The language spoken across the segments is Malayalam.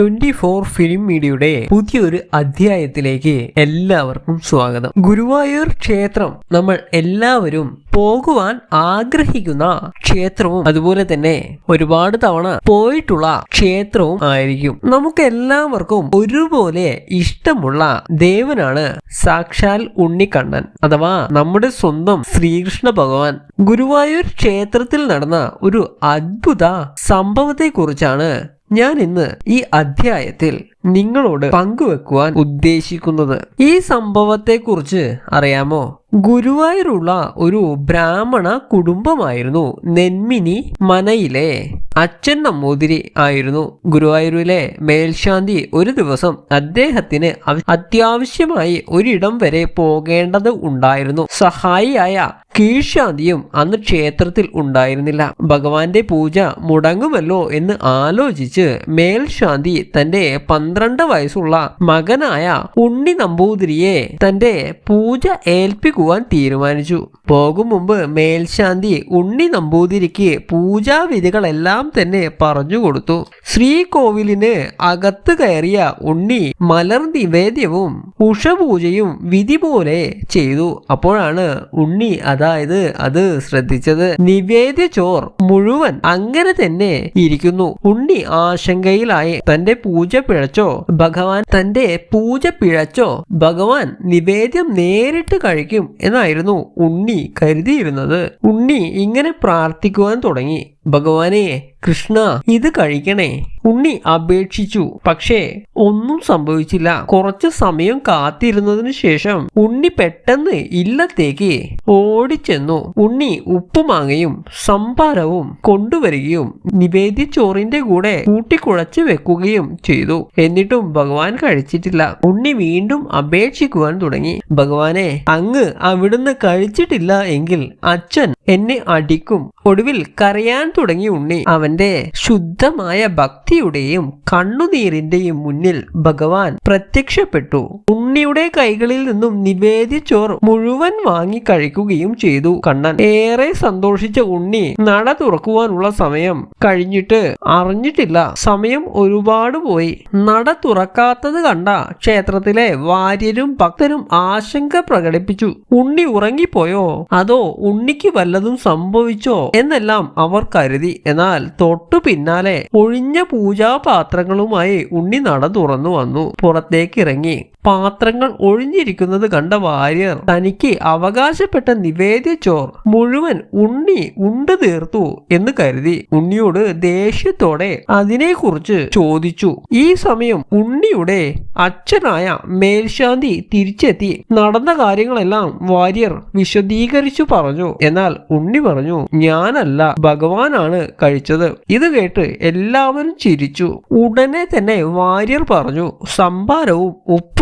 ട്വന്റി ഫോർ ഫിലിം മീഡിയയുടെ പുതിയൊരു അധ്യായത്തിലേക്ക് എല്ലാവർക്കും സ്വാഗതം. ഗുരുവായൂർ ക്ഷേത്രം നമ്മൾ എല്ലാവരും പോകുവാൻ ആഗ്രഹിക്കുന്ന ക്ഷേത്രവും അതുപോലെ തന്നെ ഒരുപാട് തവണ പോയിട്ടുള്ള ക്ഷേത്രവും ആയിരിക്കും. നമുക്ക് എല്ലാവർക്കും ഒരുപോലെ ഇഷ്ടമുള്ള ദേവനാണ് സാക്ഷാൽ ഉണ്ണിക്കണ്ണൻ അഥവാ നമ്മുടെ സ്വന്തം ശ്രീകൃഷ്ണ ഭഗവാൻ. ഗുരുവായൂർ ക്ഷേത്രത്തിൽ നടന്ന ഒരു അത്ഭുത സംഭവത്തെക്കുറിച്ചാണ് ഞാൻ ഇന്ന് ഈ അധ്യായത്തിൽ നിങ്ങളോട് പങ്കുവെക്കുവാൻ ഉദ്ദേശിക്കുന്നത്. ഈ സംഭവത്തെക്കുറിച്ച് അറിയാമോ? ഗുരുവായൂരുള്ള ഒരു ബ്രാഹ്മണ കുടുംബമായിരുന്നു നെന്മിനി മനയിലെ. അച്ഛൻ നമ്പൂതിരി ആയിരുന്നു. ഗുരുവായൂരിലെ മേൽശാന്തി ഒരു ദിവസം അദ്ദേഹത്തിന് അത്യാവശ്യമായി ഒരിടം വരെ പോകേണ്ടത് ഉണ്ടായിരുന്നു. സഹായിയായ കീഴ്ശാന്തിയും അന്ന് ക്ഷേത്രത്തിൽ ഉണ്ടായിരുന്നില്ല. ഭഗവാന്റെ പൂജ മുടങ്ങുമല്ലോ എന്ന് ആലോചിച്ച് മേൽശാന്തി തന്റെ പന്ത്രണ്ട് വയസ്സുള്ള മകനായ ഉണ്ണി നമ്പൂതിരിയെ തന്റെ പൂജ ഏൽപ്പിക്കുവാൻ തീരുമാനിച്ചു. പോകും മുമ്പ് മേൽശാന്തി ഉണ്ണി നമ്പൂതിരിക്ക് പൂജാവിധികളെല്ലാം തന്നെ പറഞ്ഞു കൊടുത്തു. ശ്രീകോവിലിന് അകത്ത് കയറിയ ഉണ്ണി മലർ നിവേദ്യവും ഉഷപൂജയും വിധി പോലെ ചെയ്തു. അപ്പോഴാണ് ഉണ്ണി അതായത് അത് ശ്രദ്ധിച്ചത്. നിവേദ്യ ചോർ മുഴുവൻ അങ്ങനെ തന്നെ ഇരിക്കുന്നു. ഉണ്ണി ആശങ്കയിലായി. തന്റെ പൂജ പിഴച്ചോ ഭഗവാൻ തന്റെ പൂജ പിഴച്ചോ ഭഗവാൻ നിവേദ്യം നേരിട്ട് കഴിക്കും എന്നായിരുന്നു ഉണ്ണി കരുതിയിരുന്നത്. ഉണ്ണി ഇങ്ങനെ പ്രാർത്ഥിക്കുവാൻ തുടങ്ങി. ഭഗവാനെ കൃഷ്ണ ഇത് കഴിക്കണേ. ഉണ്ണി അപേക്ഷിച്ചു. പക്ഷേ ഒന്നും സംഭവിച്ചില്ല. കുറച്ച് സമയം കാത്തിരുന്നതിനു ശേഷം ഉണ്ണി പെട്ടെന്ന് ഇല്ലത്തേക്ക് ഓടിച്ചെന്നു. ഉണ്ണി ഉപ്പുമാങ്ങയും സംഭാരവും കൊണ്ടുവരികയും നിവേദ്യ ചോറിന്റെ കൂടെ കൂട്ടിക്കുഴച്ച് വെക്കുകയും ചെയ്തു. എന്നിട്ടും ഭഗവാൻ കഴിച്ചിട്ടില്ല. ഉണ്ണി വീണ്ടും അപേക്ഷിക്കുവാൻ തുടങ്ങി. ഭഗവാനെ അങ്ങ് അവിടുന്ന് കഴിച്ചിട്ടില്ല എങ്കിൽ അച്ഛൻ എന്നെ അടിക്കും. ഒടുവിൽ കരയാൻ തുടങ്ങി ഉണ്ണി. അവന്റെ ശുദ്ധമായ ഭക്തിയുടെയും കണ്ണുനീരിന്റെയും മുന്നിൽ ഭഗവാൻ പ്രത്യക്ഷപ്പെട്ടു. ഉണ്ണിയുടെ കൈകളിൽ നിന്നും നിവേദിച്ചോർ മുഴുവൻ വാങ്ങി കഴിക്കുകയും ചെയ്തു. കണ്ണൻ ഏറെ സന്തോഷിച്ച ഉണ്ണി നട തുറക്കുവാനുള്ള സമയം കഴിഞ്ഞിട്ട് അറിഞ്ഞിട്ടില്ല. സമയം ഒരുപാട് പോയി. നട തുറക്കാത്തത് കണ്ട ക്ഷേത്രത്തിലെ വാര്യരും ഭക്തരും ആശങ്ക പ്രകടിപ്പിച്ചു. ഉണ്ണി ഉറങ്ങിപ്പോയോ? അതോ ഉണ്ണിക്ക് വല്ലതും സംഭവിച്ചോ? എന്നെല്ലാം അവർ കരുതി. എന്നാൽ തൊട്ടു പിന്നാലെ ഒഴിഞ്ഞ പൂജാപാത്രങ്ങളുമായി ഉണ്ണി നട തുറന്നു വന്നു. പുറത്തേക്ക് ഇറങ്ങി. പാത്രങ്ങൾ ഒഴിഞ്ഞിരിക്കുന്നത് കണ്ട വാര്യർ തനിക്ക് അവകാശപ്പെട്ട നിവേദ്യ ചോർ മുഴുവൻ ഉണ്ണി ഉണ്ടു തീർത്തു എന്ന് കരുതി. ഉണ്ണിയോട് ദേഷ്യത്തോടെ അതിനെക്കുറിച്ച് ചോദിച്ചു. ഈ സമയം ഉണ്ണിയുടെ അച്ഛനായ മേൽശാന്തി തിരിച്ചെത്തി. നടന്ന കാര്യങ്ങളെല്ലാം വാര്യർ വിശദീകരിച്ചു പറഞ്ഞു. എന്നാൽ ഉണ്ണി പറഞ്ഞു ഞാനല്ല ഭഗവാനാണ് കഴിച്ചത്. ഇത് കേട്ട് എല്ലാവരും ചിരിച്ചു. ഉടനെ തന്നെ വാര്യർ പറഞ്ഞു സംഭാരവും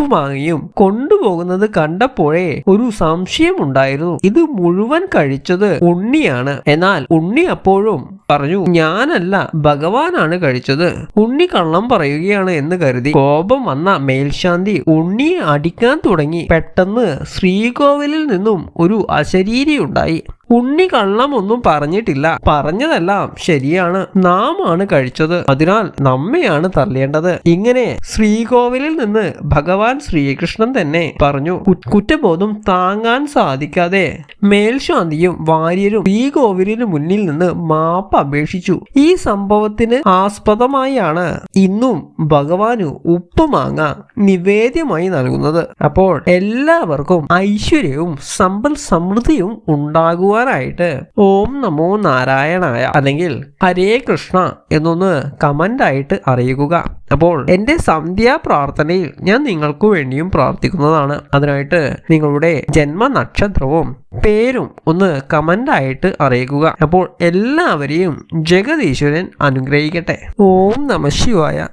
ഉപ്പുമാങ്ങയും കൊണ്ടുപോകുന്നത് കണ്ടപ്പോഴേ ഒരു സംശയമുണ്ടായിരുന്നു. ഇത് മുഴുവൻ കഴിച്ചത് ഉണ്ണിയാണ്. എന്നാൽ ഉണ്ണി അപ്പോഴും പറഞ്ഞു ഞാനല്ല ഭഗവാനാണ് കഴിച്ചത്. ഉണ്ണി കള്ളം പറയുകയാണ് എന്ന് കരുതി കോപം വന്ന മേൽശാന്തി ഉണ്ണിയെ അടിക്കാൻ തുടങ്ങി. പെട്ടെന്ന് ശ്രീകോവിലിൽ നിന്നും ഒരു അശരീരി ഉണ്ടായി ഉണ്ണി കള്ളമൊന്നും പറഞ്ഞിട്ടില്ല. പറഞ്ഞതെല്ലാം ശരിയാണ്. നാം ആണ് കഴിച്ചത്. അതിനാൽ നമ്മയാണ് തള്ളേണ്ടത് ഇങ്ങനെ ശ്രീകോവിലിൽ നിന്ന് ഭഗവാൻ ശ്രീകൃഷ്ണൻ തന്നെ പറഞ്ഞു കുറ്റബോധം താങ്ങാൻ സാധിക്കാതെ മേൽശാന്തിയും വാര്യരും ശ്രീകോവിലിന് മുന്നിൽ നിന്ന് മാപ്പ് അപേക്ഷിച്ചു. ഈ സംഭവത്തിന് ആസ്പദമായാണ് ഇന്നും ഭഗവാന് ഉപ്പുമാങ്ങ നിവേദ്യമായി നൽകുന്നത്. അപ്പോൾ എല്ലാവർക്കും ഐശ്വര്യവും സമ്പൽ സമൃദ്ധിയും ഉണ്ടാകുവാനായിട്ട് ഓം നമോ നാരായണായ അല്ലെങ്കിൽ ഹരേ കൃഷ്ണ എന്നൊന്ന് കമന്റ് ആയിട്ട് അറിയിക്കുക അപ്പോൾ എന്റെ സന്ധ്യാ പ്രാർത്ഥനയിൽ ഞാൻ നിങ്ങൾക്ക് വേണ്ടിയും പ്രാർത്ഥിക്കുന്നതാണ്. അതിനായിട്ട് നിങ്ങളുടെ ജന്മ നക്ഷത്രവും പേരും ഒന്ന് കമന്റ് ആയിട്ട് അറിയിക്കുക അപ്പോൾ എല്ലാവരെയും ജഗദീശ്വരൻ അനുഗ്രഹിക്കട്ടെ. ഓം നമ ശിവായ.